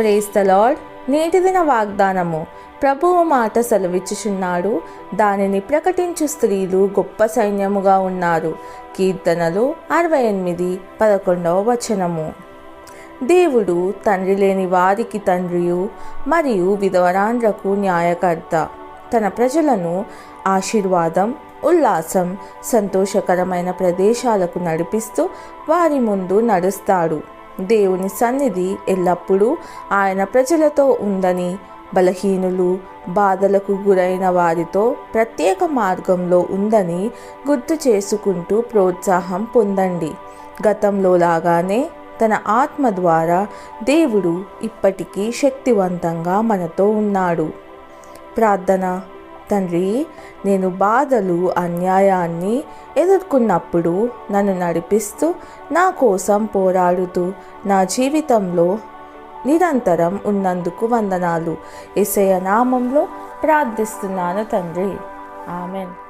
Praise the lord నేటి దిన వాగ్దానము. ప్రభువు మాట సెలవిచ్చుచున్నాడు. దానిని ప్రకటించు స్త్రీలు గొప్ప సైన్యముగా ఉన్నారు. కీర్తనలు అరవై ఎనిమిది పదకొండవ వచనము. దేవుడు తండ్రి లేని వారికి తండ్రియు మరియు విధవరాండ్రకు న్యాయకర్త. తన ప్రజలను ఆశీర్వాదం ఉల్లాసం సంతోషకరమైన ప్రదేశాలకు నడిపిస్తూ వారి ముందు నడుస్తాడు. దేవుని సన్నిధి ఎల్లప్పుడూ ఆయన ప్రజలతో ఉందని బలహీనులు బాధలకు గురైన వారితో ప్రత్యేక మార్గంలో ఉందని గుర్తు చేసుకుంటూ ప్రోత్సాహం పొందండి. గతంలో లాగానే తన ఆత్మ ద్వారా దేవుడు ఇప్పటికీ శక్తివంతంగా మనతో ఉన్నాడు. ప్రార్థన తండ్రి నేను బాధలు అన్యాయాన్ని ఎదుర్కొన్నప్పుడు నన్ను నడిపిస్తూ నా కోసం పోరాడుతూ నా జీవితంలో నిరంతరం ఉన్నందుకు వందనాలు. ఇసయ నామంలో ప్రార్థిస్తున్నాను తండ్రి. ఆమెన్.